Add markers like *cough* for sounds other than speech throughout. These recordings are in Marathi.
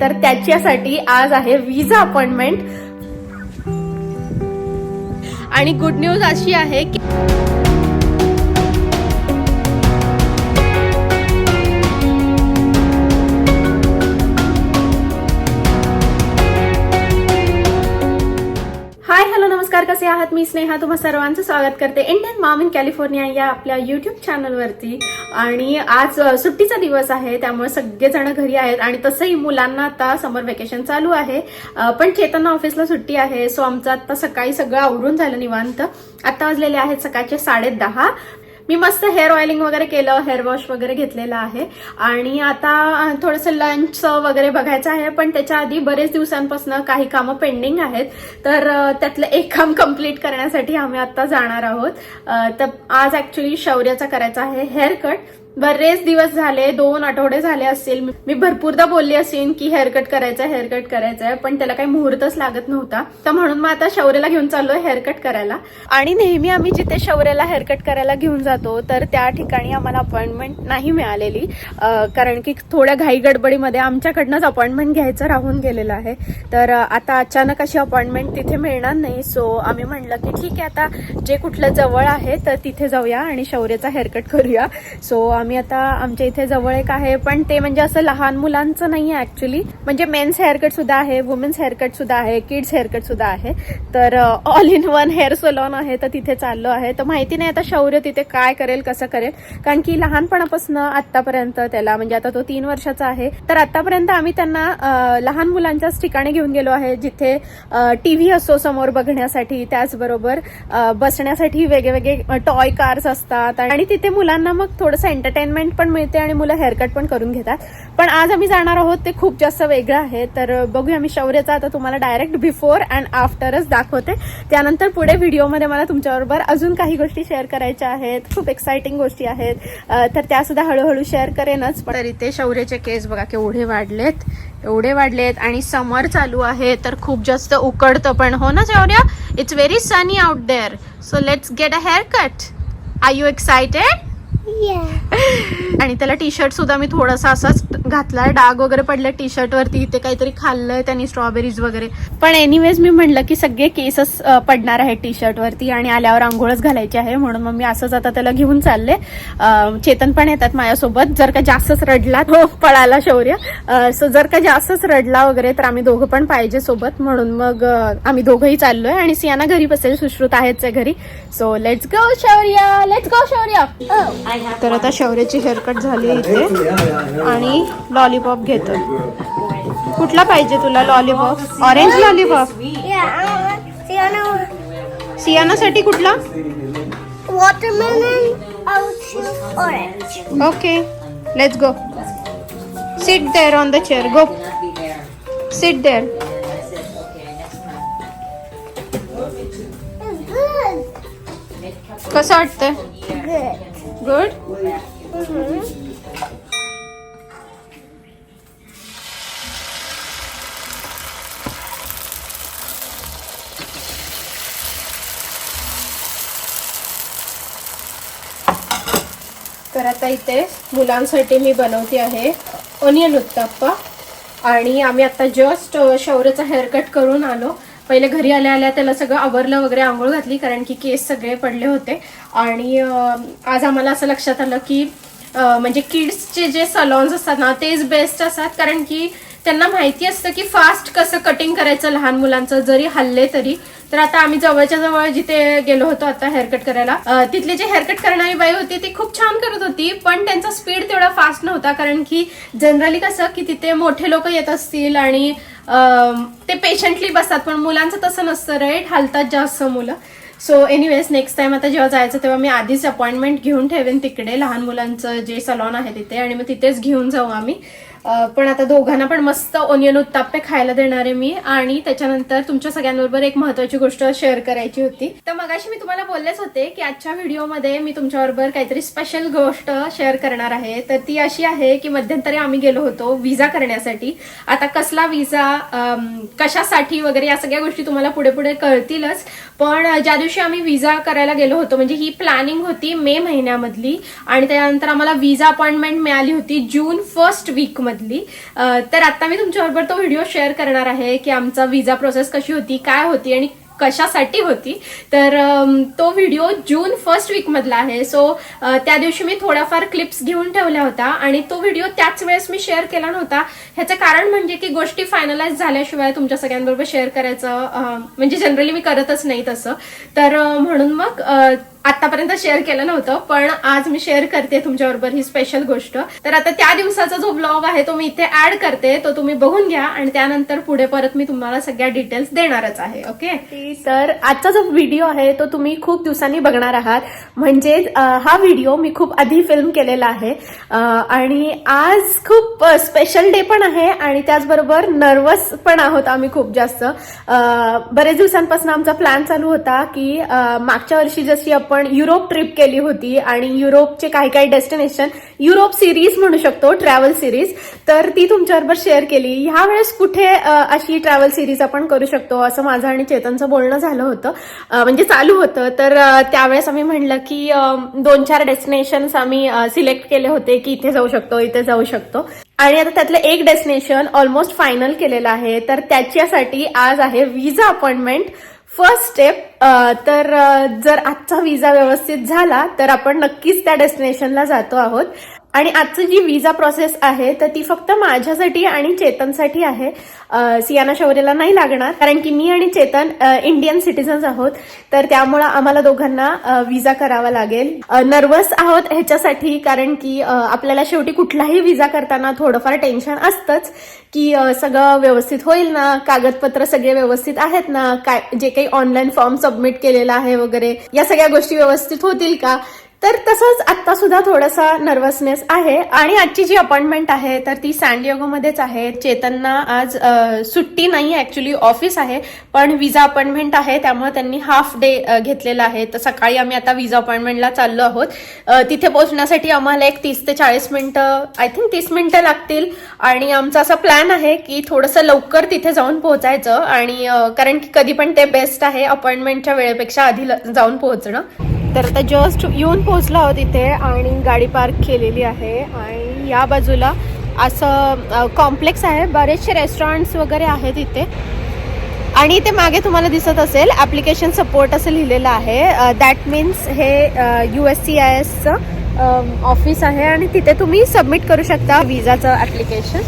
तर त्याच्यासाठी आज आहे विजा अपॉइंटमेंट आणि गुड न्यूज अशी आहे की नमस्कार कसे आहात? मी स्नेहा. तुम्हा सर्वांचं स्वागत करते इंडियन मॉम इन कॅलिफोर्निया या आपल्या युट्यूब चॅनलवरती आणि आज सुट्टीचा दिवस आहे त्यामुळे सगळेजण घरी आहेत आणि तसंही मुलांना आता समर वेकेशन चालू आहे. पण चेतना ऑफिसला सुट्टी आहे सो आमचं आता सकाळी सगळं आवरून झालं निवांत. आता वाजलेले आहेत सकाळचे साडे दहा. मी मस्त हेअर ऑइलिंग वगैरे केलं हेअर वॉश वगैरे घेतलेलं आहे. आणि आता थोडंसं लंच वगैरे बघायचं आहे पण त्याच्या आधी बरेच दिवसांपासून काही कामं पेंडिंग आहेत. तर त्यातलं एक काम कंप्लीट करण्यासाठी आम्ही आता जाणार आहोत. तर आज ऍक्च्युली शौर्याचा करायचा आहे हेअर कट बरेच दिवस झाले दोन आठवडे झाले असतील. मी भरपूरदा बोलली असेल की हेअरकट करायचं हेअरकट करायचं आहे पण त्याला काही मुहूर्तच लागत नव्हता. तर म्हणून मग आता शौर्यला घेऊन चाललोय हेअरकट करायला. आणि नेहमी आम्ही जिथे शौर्यला हेअरकट करायला घेऊन जातो तर त्या ठिकाणी आम्हाला अपॉइंटमेंट नाही मिळालेली. कारण की थोड्या घाई गडबडीमध्ये आमच्याकडनंच अपॉइंटमेंट घ्यायचं राहून गेलेलं आहे. तर आता अचानक अशी अपॉइंटमेंट तिथे मिळणार नाही. सो आम्ही म्हणलं की ठीक आहे आता जे कुठलं जवळ आहे तर तिथे जाऊया आणि शौर्याचा हेअरकट करूया. सो आम्ही आता आमच्या इथे जवळ एक आहे पण ते म्हणजे असं लहान मुलांचं नाही आहे ऍक्च्युली म्हणजे मेन्स हेअरकट सुद्धा आहे वुमेन्स हेअरकट सुद्धा आहे किड्स हेअरकट सुद्धा आहे. तर all in one hair salon आहे तर तिथे चाललो आहे. तर माहिती नाही आता शौर्य तिथे काय करेल कसं करेल. कारण की लहानपणापासून आतापर्यंत त्याला म्हणजे आता तो तीन वर्षाचा आहे. तर आतापर्यंत आम्ही त्यांना लहान मुलांच्याच ठिकाणी घेऊन गेलो आहे जिथे टीव्ही असतो समोर बघण्यासाठी. त्याचबरोबर बसण्यासाठी बसण्यासाठी वेगवेगळे टॉय कार्स असतात. आणि तिथे मुलांना मग थोडंसं एंटरटेनमेंट पण मिळते आणि मुलं हेअरकट पण करून घेतात. पण आज आम्ही जाणार आहोत ते खूप जास्त वेगळं आहे. तर बघूया मी शौर्यचा आता तुम्हाला डायरेक्ट बिफोर अँड आफ्टरच दाखवते. त्यानंतर पुढे व्हिडिओमध्ये मला तुमच्याबरोबर अजून काही गोष्टी शेअर करायच्या आहेत. खूप एक्साइटिंग गोष्टी आहेत. तर त्या सुद्धा हळूहळू शेअर करेनच. पण इथे शौर्यचे केस बघा केवढे वाढलेत. एवढे वाढलेत आणि समर चालू आहे. तर खूप जास्त उकडतं पण. हो ना Shaurya? It's very sunny out there so let's get a hair cut I you excited आणि त्याला टी शर्ट सुद्धा मी थोडासा असाच घातला डाग वगैरे पडले टी शर्ट वरती. इथे काहीतरी खाल्लंय त्यांनी स्ट्रॉबेरीज वगैरे. पण एनिवेज मी म्हणलं की सगळे केसच पडणार आहेत टी शर्ट वरती आणि आल्यावर आंघोळच घालायची आहे. म्हणून मग मी असंच आता त्याला घेऊन चालले. चेतन पण येतात माझ्यासोबत. जर का जास्तच रडला तो पळाला शौर्य. सो जर का जास्तच रडला वगैरे तर आम्ही दोघं पण पाहिजे सोबत. म्हणून मग आम्ही दोघंही चाललोय. आणि सियाना घरी बसेल. सुश्रुत आहेच आहे घरी. सो लेट्स गो शौर्य! लेट्स गो शौर्य! Oh. तर आता शौर्याची हेअरकट झाली इथे. आणि लॉलीपॉप घेतो कुठला पाहिजे तुला लॉलीपॉप? ऑरेंज लॉलीपॉप सियानासाठी कुठला. Okay let's go sit there on the chair go sit there. कसं वाटतंय. गुड तर आता इथे मुलांसाठी मी बनवते आहे ओनियन उत्ताप्पा. आणि आम्ही आता जस्ट शौर्यचा हेअरकट करून आलो. पहिले घरी आल्या आल्या त्याला सगळं आवरलं वगैरे आंघोळ घातली कारण की केस सगळे पडले होते. आणि आज आम्हाला असं लक्षात आलं की म्हणजे किड्सचे जे सलॉन्स असतात ना तेच बेस्ट असतात. कारण की त्यांना माहिती असतं की फास्ट कसं कटिंग करायचं लहान मुलांचं जरी हल्ले तरी. तर आता आम्ही जवळच्या जवळ जिथे गेलो होतो आता हेअरकट करायला अं, तिथली जी हेअरकट करणारी बाई होती ती खूप छान करत होती पण त्यांचा स्पीड तेवढा फास्ट नव्हता. कारण की जनरली कसं की तिथे मोठे लोक येत असतील आणि ते पेशंटली बसतात पण मुलांचं तसं नसतं राईट हलतात जास्त मुलं. सो एनिवेज नेक्स्ट टाइम आता जेव्हा जायचं तेव्हा मी आधीच अपॉइंटमेंट घेऊन ठेवेन तिकडे लहान मुलांचं जे सलॉन आहे तिथे आणि मग तिथेच घेऊन जाऊ आम्ही. पण आता दोघांना पण मस्त ओनियन उत्ताप्पे खायला देणार आहे मी. आणि त्याच्यानंतर तुमच्या सगळ्यांबरोबर एक महत्वाची गोष्ट शेअर करायची होती. तर मगाशी मी तुम्हाला बोललेच होते की आजच्या व्हिडिओमध्ये मी तुमच्याबरोबर काहीतरी स्पेशल गोष्ट शेअर करणार आहे. तर ती अशी आहे की मध्यंतरी आम्ही गेलो होतो विजा करण्यासाठी. आता कसला विजा कशासाठी वगैरे या सगळ्या गोष्टी तुम्हाला पुढे पुढे कळतीलच. पण ज्या दिवशी आम्ही विजा करायला गेलो होतो म्हणजे ही प्लॅनिंग होती मे महिन्यामधली. आणि त्यानंतर आम्हाला विजा अपॉइंटमेंट मिळाली होती जून फर्स्ट वीक मधली. तर आता मी तुमच्याबरोबर तो व्हिडिओ शेअर करणार आहे की आमचा विजा प्रोसेस कशी होती काय होती आणि कशासाठी होती. तर तो व्हिडिओ जून फर्स्ट वीक मधला आहे. सो त्या दिवशी मी थोड्याफार क्लिप्स घेऊन ठेवल्या होत्या आणि तो व्हिडिओ त्याच वेळेस मी शेअर केला नव्हता. ह्याचं कारण म्हणजे की गोष्टी फायनलाइज झाल्याशिवाय तुमच्या सगळ्यांबरोबर शेअर करायचं म्हणजे जनरली मी करतच नाही तसं. तर म्हणून मग आतापर्यंत शेअर केलं नव्हतं पण आज मी शेअर करते तुमच्याबरोबर ही स्पेशल गोष्ट. तर आता त्या दिवसाचा जो ब्लॉग आहे तो मी इथे ऍड करते तो तुम्ही बघून घ्या आणि त्यानंतर पुढे परत मी तुम्हाला सगळ्या डिटेल्स देणारच आहे ओके तर आजचा जो व्हिडिओ आहे तो तुम्ही खूप दिवसांनी बघणार आहात. म्हणजे हा व्हिडिओ मी खूप आधी फिल्म केलेला आहे. आणि आज खूप स्पेशल डे पण आहे आणि त्याचबरोबर नर्वस पण आहोत आम्ही खूप जास्त. बरेच दिवसांपासून आमचा प्लॅन चालू होता की मागच्या वर्षी जशी आपण युरोप ट्रिप केली होती आणि युरोपचे काही काही डेस्टिनेशन युरोप सिरीज म्हणू शकतो ट्रॅव्हल सिरीज. तर ती तुमच्याबरोबर शेअर केली. ह्या वेळेस कुठे अशी ट्रॅव्हल सिरीज आपण करू शकतो? असं माझं आणि चेतनचं बोलणं झालं होतं. म्हणजे चालू होतं. तर त्यावेळेस आम्ही म्हणलं की दोन चार डेस्टिनेशन्स आम्ही सिलेक्ट केले होते की इथे जाऊ शकतो इथे जाऊ शकतो. आणि आता त्यातलं एक डेस्टिनेशन ऑलमोस्ट फायनल केलेलं आहे. तर त्याच्यासाठी आज आहे विजा अपॉइंटमेंट. फर्स्ट स्टेप तर जर आजचा विजा व्यवस्थित झाला तर आपण नक्कीच त्या डेस्टिनेशनला जातो आहोत. आणि आजची जी विजा प्रोसेस आहे तर ती फक्त माझ्यासाठी आणि चेतनसाठी आहे. सियाना शौर्यला नाही लागणार कारण की मी आणि चेतन इंडियन सिटीजन्स आहोत. तर त्यामुळं आम्हाला दोघांना विजा करावा लागेल. नर्वस आहोत ह्याच्यासाठी कारण की आपल्याला शेवटी कुठलाही विजा करताना थोडंफार टेन्शन असतंच की सगळं व्यवस्थित होईल ना? कागदपत्र सगळे व्यवस्थित आहेत ना? काय जे काही ऑनलाईन फॉर्म सबमिट केलेला आहे वगैरे या सगळ्या गोष्टी व्यवस्थित होतील का? तर तसंच आत्ता सुद्धा थोडासा नर्वसनेस आहे. आणि आजची जी अपॉइंटमेंट आहे तर ती मध्येच आहे. चेतनना आज सुट्टी नाही ऍक्च्युली ऑफिस आहे. पण विजा अपॉइंटमेंट आहे त्यामुळे त्यांनी हाफ डे घेतलेला आहे. तर सकाळी आम्ही आता विजा अपॉइंटमेंटला चाललो आहोत. तिथे पोहोचण्यासाठी आम्हाला एक तीस ते चाळीस मिनिटं आय थिंक तीस मिनिटं लागतील. आणि आमचा असा प्लॅन आहे की थोडंसं लवकर तिथे जाऊन पोहोचायचं. आणि कारण की कधी पण ते बेस्ट आहे अपॉइंटमेंटच्या वेळेपेक्षा आधी ल- जाऊन पोहोचणं. तर आता जस्ट येऊन पोहोचलो आहोत इथे आणि गाडी पार्क केलेली आहे. आणि या बाजूला असं कॉम्प्लेक्स आहे. बरेचसे रेस्टॉरंट्स वगैरे आहेत इथे. आणि इथे मागे तुम्हाला दिसत असेल ॲप्लिकेशन सपोर्ट असं लिहिलेलं आहे. दॅट मीन्स हे यू एस सी आय एसचं ऑफिस आहे. आणि तिथे तुम्ही सबमिट करू शकता विजाचं ॲप्लिकेशन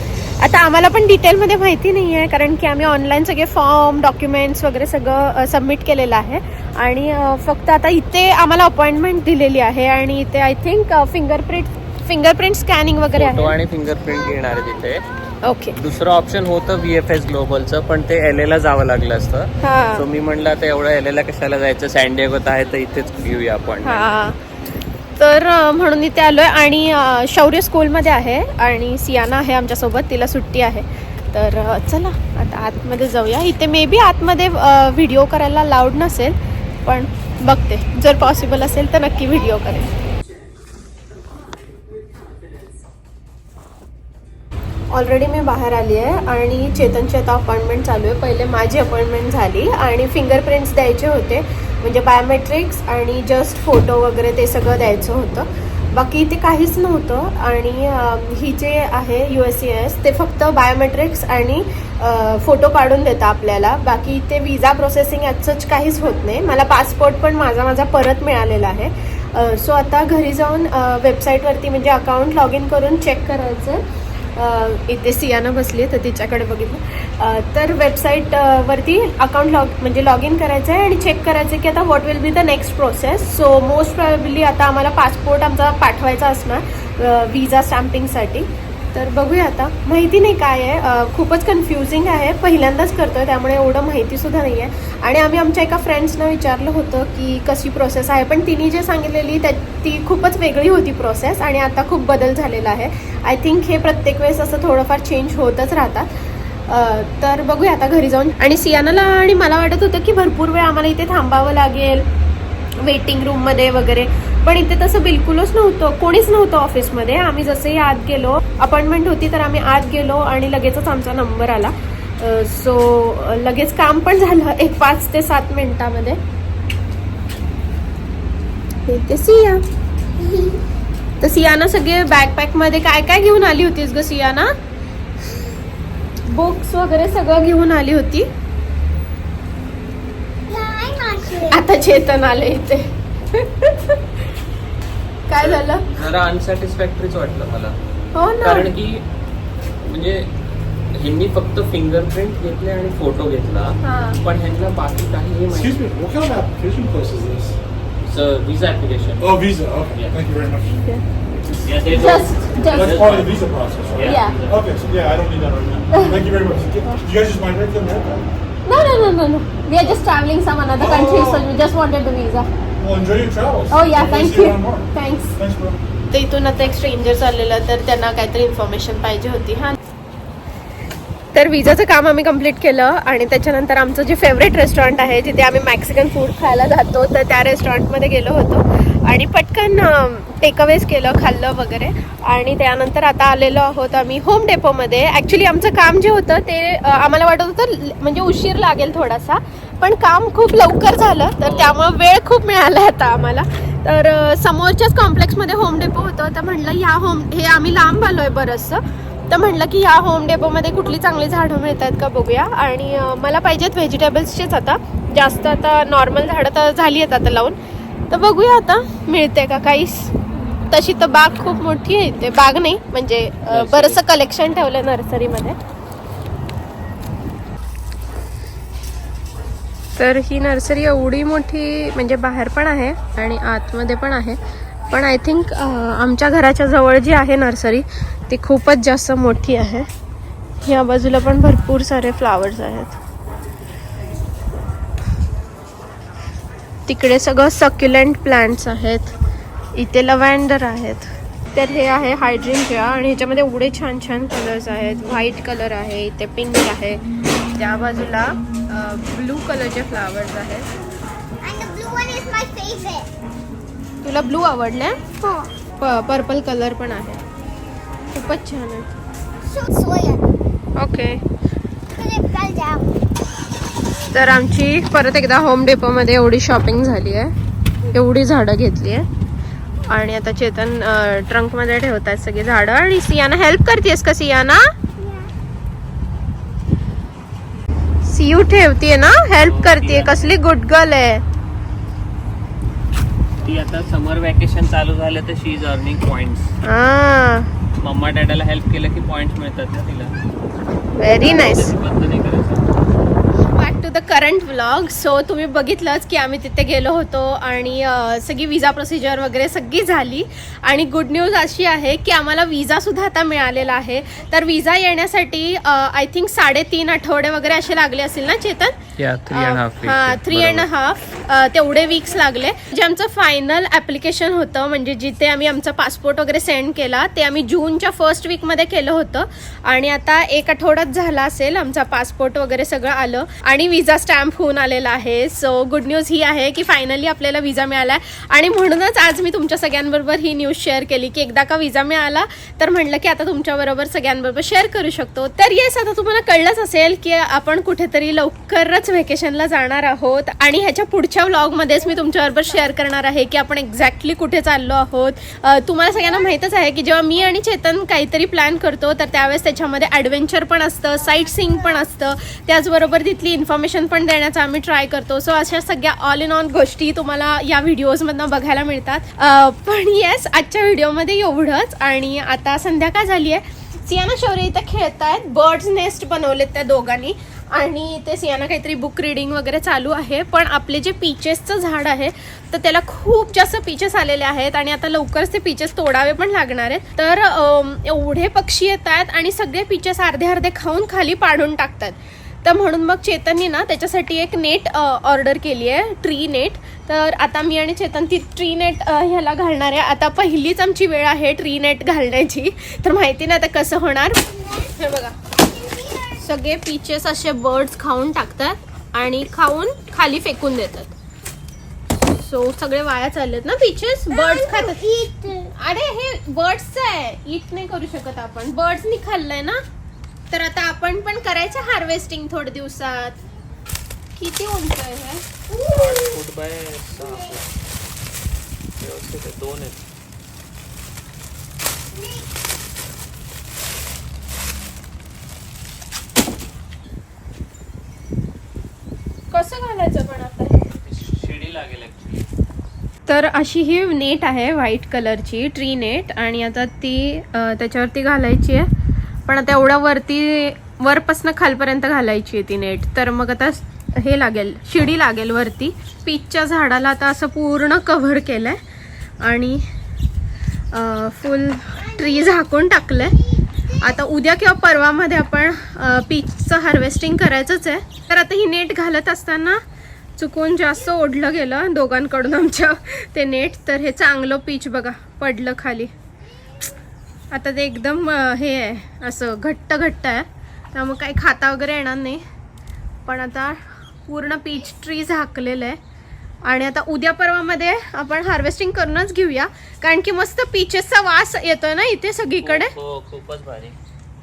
आता आम्हाला पण डिटेलमध्ये माहिती नाही आहे कारण की आम्ही ऑनलाईन सगळे फॉर्म डॉक्युमेंट्स वगैरे सगळं सबमिट केलेलं आहे. आणि फक्त आता इथे आम्हाला अपॉइंटमेंट दिलेली आहे आणि इथे I think fingerprint fingerprint scanning वगैरे आहे. आणि फिंगरप्रिंट घेणार आहे तिथे. ओके दुसरं ऑप्शन होतं व्ही एफ एस ग्लोबलचं पण ते एल ला जावं लागलं असतं. सो मी म्हणलं आता एवढं एल ला कशाला जायचं? सँडिएगोत आहे तर इथेच घेऊया आपण तर म्हणून इथे आलो आहे आणि शौर्य स्कूलमध्ये आहे आणि सियाना आहे आमच्यासोबत. तिला सुट्टी आहे. तर चला आता आतमध्ये जाऊया. इथे मे बी आतमध्ये व्हिडिओ करायला लाऊड नसेल पण बघते. जर पॉसिबल असेल तर नक्की व्हिडिओ करेल ऑलरेडी मी बाहेर आली आहे आणि चेतनची आता अपॉइंटमेंट चालू आहे. पहिले माझी अपॉइंटमेंट झाली आणि फिंगरप्रिंट्स द्यायचे होते. म्हणजे बायोमेट्रिक्स आणि जस्ट फोटो वगैरे ते सगळं द्यायचं होतं. बाकी इथे काहीच नव्हतं आणि ही जे आहे यू एस सी एस ते फक्त बायोमेट्रिक्स आणि फोटो काढून देतं आपल्याला. बाकी इथे विजा प्रोसेसिंग याचंच काहीच होत नाही. मला पासपोर्ट पण माझा माझा परत मिळालेला आहे. सो आता घरी जाऊन वेबसाईटवरती म्हणजे अकाउंट लॉग इन करून चेक करायचं इथे सियानं बसली तर तिच्याकडे बघितलं. तर वेबसाईट वरती अकाउंट लॉग म्हणजे लॉग इन करायचं आहे आणि चेक करायचं आहे की आता what will be the next process so most probably आता आम्हाला पासपोर्ट आमचा पाठवायचा असणार विजा स्टॅम्पिंगसाठी तर बघूया आता. माहिती नाही काय आहे. खूपच कन्फ्युजिंग आहे. पहिल्यांदाच करतोय त्यामुळे एवढं माहिती सुद्धा नाही आहे. आणि आम्ही आमच्या एका फ्रेंड्सना विचारलं होतं की कशी प्रोसेस आहे. पण तिने जे सांगितलेली त्या ती खूपच वेगळी होती प्रोसेस आणि आता खूप बदल झालेला आहे. आय थिंक हे प्रत्येक वेळेस असं थोडंफार चेंज होतच राहतात. तर बघूया आता घरी जाऊन. आणि सियानाला आणि मला वाटत होतं की भरपूर वेळ आम्हाला इथे थांबावं लागेल. वेटिंग रूममध्ये वगैरे. पण इथे तसं बिलकुलच नव्हतं कोणीच नव्हतं ऑफिसमध्ये. आम्ही जसंही आत गेलो अपॉइंटमेंट होती तर आम्ही आत गेलो आणि लगेचच आमचा नंबर आला. सो लगेच काम पण झालं *laughs* एक पाच ते सात मिनिटामध्ये. इथे सिया. तर सियाना सगळे बॅकपॅकमध्ये काय काय घेऊन आली होतीस ग सियाना? बुक्स वगैरे सगळं घेऊन आली होती. आता चेतन आले इथे. *laughs* काय झालं जरा अनसॅटिस्फॅक्टरीच वाटलं मला हो ना कारण की म्हणजे ह्यांनी फक्त फिंगरप्रिंट घेतले आणि फोटो घेतला हा. पण ह्यांना बाकी काही Excuse me, what kind of application place is this? Visa application Oh, Visa. Okay, Yeah. thank you very much. Just That's just part of the visa process, right? Yeah. Okay, so yeah, I don't need that right now. Thank you very much. *laughs* You guys just migrate to America? No, no, no, no, no. We are just traveling some another country, so we just wanted the visa. Well, enjoy your travels. Oh yeah, thank see you. around more. Thanks. Thanks, bro. तर इथून आता एक स्ट्रेंजर चाललेलं तर त्यांना काहीतरी इन्फॉर्मेशन पाहिजे होती हा तर विजाचं काम आम्ही कंप्लीट केलं आणि त्याच्यानंतर आमचं जे फेवरेट रेस्टॉरंट आहे जिथे आम्ही मॅक्सिकन फूड खायला जातो तर त्या रेस्टॉरंटमध्ये गेलो होतो आणि पटकन टेकअवेज केलं खाल्लं वगैरे आणि त्यानंतर आता आलेलो आहोत आम्ही होम डेपोमध्ये ॲक्च्युली आमचं काम जे होतं ते अ, आम्हाला वाटत होतं ल- म्हणजे उशीर लागेल थोडासा पण काम खूप लवकर झालं तर त्यामुळं वेळ खूप मिळाला आता आम्हाला. तर समोरच्याच कॉम्प्लेक्समध्ये होम डेपो होतं तर म्हणलं ह्या होम हे आम्ही लांब आलोय बरंचसं. तर म्हटलं की ह्या होम डेपोमध्ये कुठली चांगली झाडं मिळतात का बघूया. आणि मला पाहिजेत व्हेजिटेबल्सचेच आता. जास्त आता नॉर्मल झाडं तर झाली आहेत आता लावून. तर बघूया आता मिळते का काहीच. तशी तर बाग खूप मोठी आहे. ते बाग नाही म्हणजे. बरंचसं कलेक्शन ठेवलं नर्सरीमध्ये तर ही नर्सरी एवढी मोठी म्हणजे बाहेर पण आहे आणि आतमध्ये पण आहे. पण आय थिंक आमच्या घराच्या जवळ जी आहे नर्सरी ती खूपच जास्त मोठी आहे. ह्या बाजूला पण भरपूर सारे फ्लावर्स आहेत. तिकडे सगळं सक्युलेंट प्लांट्स आहेत. इथे लव्हँडर आहेत. तर हे आहे हायड्रिंकिया आणि ह्याच्यामध्ये एवढे छान छान कलर्स आहेत. व्हाईट कलर आहे इथे पिंक आहे. त्या बाजूला ब्लू कलरचे फ्लावर्स आहेत. तुला ब्लू आवडले. पर्पल कलर पण आहे. खूपच छान आहे. ओके. तर आमची परत एकदा होम डेपोमध्ये एवढी शॉपिंग झाली आहे. एवढी झाडं घेतली आहे. आणि आता चेतन ट्रंकमध्ये ठेवतात सगळी झाडं. आणि सियाना हेल्प करतेस का सियाना? सियू ठेवतीये ना? हेल्प करते कसली गुड गर्ल आहे. ती आता समर वॅकेशन चालू झालं तर शी इज अर्निंग पॉइंट हा. मम्मा डॅडाला हेल्प केलं की पॉइंट मिळतात ना तिला. व्हेरी नाईस त्याची बंद नाही करायचं back to the current vlog so तुम्ही बघितलंच की आम्ही तिथे गेलो होतो आणि सगळी विजा प्रोसिजर वगैरे सगळी झाली. आणि गुड न्यूज अशी आहे की आम्हाला विजासुद्धा आता मिळालेला आहे. तर विजा येण्यासाठी आय थिंक साडेतीन आठवडे वगैरे असे लागले असतील ना चेतन? थ्री अँड हाफ हा थ्री अँड हाफ तेवढे वीक्स लागले. जे आमचं फायनल ॲप्लिकेशन होतं म्हणजे जिथे आम्ही आमचा पासपोर्ट वगैरे सेंड केला ते आम्ही जूनच्या फर्स्ट वीकमध्ये केलं होतं. आणि आता एक आठवड्यात झाला असेल आमचा पासपोर्ट वगैरे सगळं आलं. आणि विजा स्टॅम्प होऊन आलेला आहे. सो गुड न्यूज ही आहे की फायनली आपल्याला विजा मिळाला. आणि म्हणूनच आज मी तुमच्या सगळ्यांबरोबर ही न्यूज शेअर केली की एकदा का विजा मिळाला तर म्हटलं की आता तुमच्याबरोबर सगळ्यांबरोबर शेअर करू शकतो. तर येस आता तुम्हाला कळलंच असेल की आपण कुठेतरी लवकरच व्हेकेशनला जाणार आहोत. आणि ह्याच्या पुढच्या व्लॉगमध्येच मी तुमच्याबरोबर शेअर करणार आहे की आपण एक्झॅक्टली कुठे चाललो आहोत. तुम्हाला सगळ्यांना माहीतच आहे की जेव्हा मी आणि चेतन काहीतरी प्लॅन करतो तर त्यावेळेस त्याच्यामध्ये ॲडव्हेंचर पण असतं साईट सीईंग पण असतं. त्याचबरोबर तिथली इन्फॉर्मेशन पण देण्याचा आम्ही ट्राय करतो. सो अशा सगळ्या ऑल इन ऑन गोष्टी तुम्हाला या व्हिडिओजमधनं बघायला मिळतात. पण येस आजच्या व्हिडिओमध्ये एवढंच. आणि आता संध्याकाळ झाली आहे सियाना शौर्य इथं खेळत आहेत बर्ड्स नेस्ट बनवलेत त्या दोघांनी. आणि ते सियाना काहीतरी बुक रिडिंग वगैरे चालू आहे. पण आपले जे पीचेसचं झाड आहे तर त्याला खूप जास्त पीचेस आलेले आहेत आणि आता लवकरच ते पीचेस तोडावे पण लागणार आहेत. तर एवढे पक्षी येत आहेत आणि सगळे पीचेस अर्धे अर्धे खाऊन खाली पाडून टाकतात. तर म्हणून मग चेतननी ना त्याच्यासाठी एक नेट ऑर्डर केली आहे ट्री नेट तर आता मी आणि चेतन ती ट्री नेट ह्याला घालणार आहे. आता पहिलीच आमची वेळ आहे ट्री नेट घालण्याची. तर माहिती नाही आता कसं होणार. हे बघा. सगळे पीचेस असे बर्ड्स खाऊन टाकतात आणि खाऊन खाली फेकून देतात. सो सगळे वाया चाललेत ना पीचेस बर्ड्स खातात. अरे हे बर्ड्सचं आहे. इट नाही करू शकत आपण. बर्ड्सनी खाल्लंय ना? तर आता आपण पण करायचं हार्वेस्टिंग थोड्या दिवसात. किती उंच हे? आहे. दोन आहेत. कसं घालायचं पण आता? शिडी लागेल ऍक्च्युली तर अशी ही नेट आहे व्हाईट कलरची ट्री नेट आणि आता ती अ, त्याच्यावरती घालायची आहे. पण आता एवढ्या वरती वरपासनं खालपर्यंत घालायची आहे ती नेट. तर मग आता स- हे लागेल शिडी लागेल वरती. पीचच्या झाडाला आता असं पूर्ण कव्हर केलं आहे आणि फुल ट्री झाकून टाकलं आहे आता उद्या किंवा परवामध्ये आपण पीचचं हार्वेस्टिंग करायचंच आहे. तर आता ही नेट घालत असताना चुकून जास्त ओढलं गेलं दोघांकडून आमच्या ते नेट. तर हे चांगलं पीच बघा पडलं खाली. आता ते एकदम हे आहे असं घट्ट घट्ट आहे. त्यामुळे काही खाता वगैरे येणार नाही. पण आता पूर्ण पीच ट्री झाकलेलं आहे. आणि आता उद्या परवामध्ये आपण हार्वेस्टिंग करूनच घेऊया. कारण की मस्त पीचेसचा वास येतोय ना इथे सगळीकडे? हो खूपच भारी.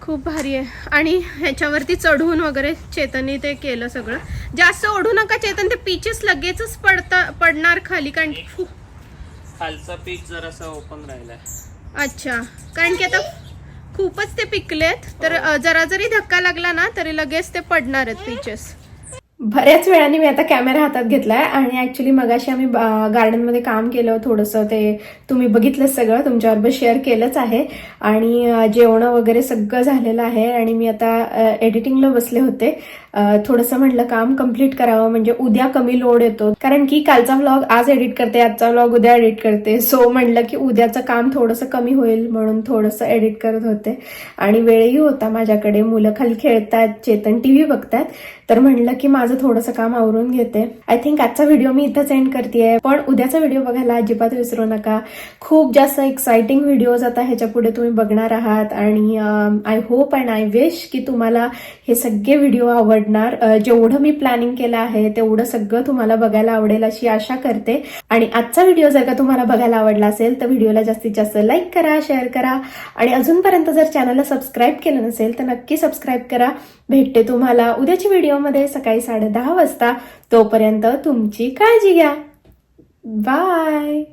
खूप भारी आहे. आणि ह्याच्यावरती चढून वगैरे चेतनने ते केलं सगळं. जास्त ओढू नका चेतन ते पीचेस लगेचच पडता पडणार खाली. कारण की खूप खालचा पीच जरासा ओपन राहिलाय. अच्छा. कारण की आता खूपच ते पिकलेत. तर अ, जरा जरी धक्का लागला ना तरी लगेच ते पडणार आहेत पीचेस बऱ्याच वेळाने मी आता कॅमेरा हातात घेतलाय आणि ऍक्च्युली मगाशी आम्ही गार्डनमध्ये काम केलं थोडंसं ते तुम्ही बघितलं सगळं तुमच्याबरोबर शेअर केलंच आहे. आणि जेवणं वगैरे सगळं झालेलं आहे आणि मी आता एडिटिंगला बसले होते. थोडंसं म्हटलं काम कंप्लीट करावं म्हणजे उद्या कमी लोड येतो. कारण की कालचा व्लॉग आज एडिट करते आजचा व्लॉग उद्या एडिट करते. सो म्हटलं की उद्याचं काम थोडंसं कमी होईल म्हणून थोडंसं एडिट करत होते. आणि वेळही होता माझ्याकडे. मुलं खाली खेळतात चेतन टी व्ही बघतात. तर म्हणलं की माझं थोडंसं काम आवरून घेते. आय थिंक आजचा व्हिडिओ मी इथंच एंड करते पण उद्याचा व्हिडिओ बघायला अजिबात विसरू नका. खूप जास्त एक्साइटिंग व्हिडिओज आता ह्याच्या पुढे तुम्ही बघणार आहात. आणि I hope and I wish की तुम्हाला हे सगळे व्हिडिओ आवडणार. जेवढं मी प्लॅनिंग केलं आहे तेवढं सगळं तुम्हाला बघायला आवडेल अशी आशा करते. आणि आजचा व्हिडिओ जर का तुम्हाला बघायला आवडला असेल तर व्हिडिओला जास्तीत जास्त लाईक करा शेअर करा. आणि अजूनपर्यंत जर चॅनलला सबस्क्राईब केलं नसेल तर नक्की सबस्क्राईब करा. भेटते तुम्हाला उद्याच्या व्हिडिओमध्ये सकाळी साडे दहा वाजता. तोपर्यंत तुमची काळजी घ्या. बाय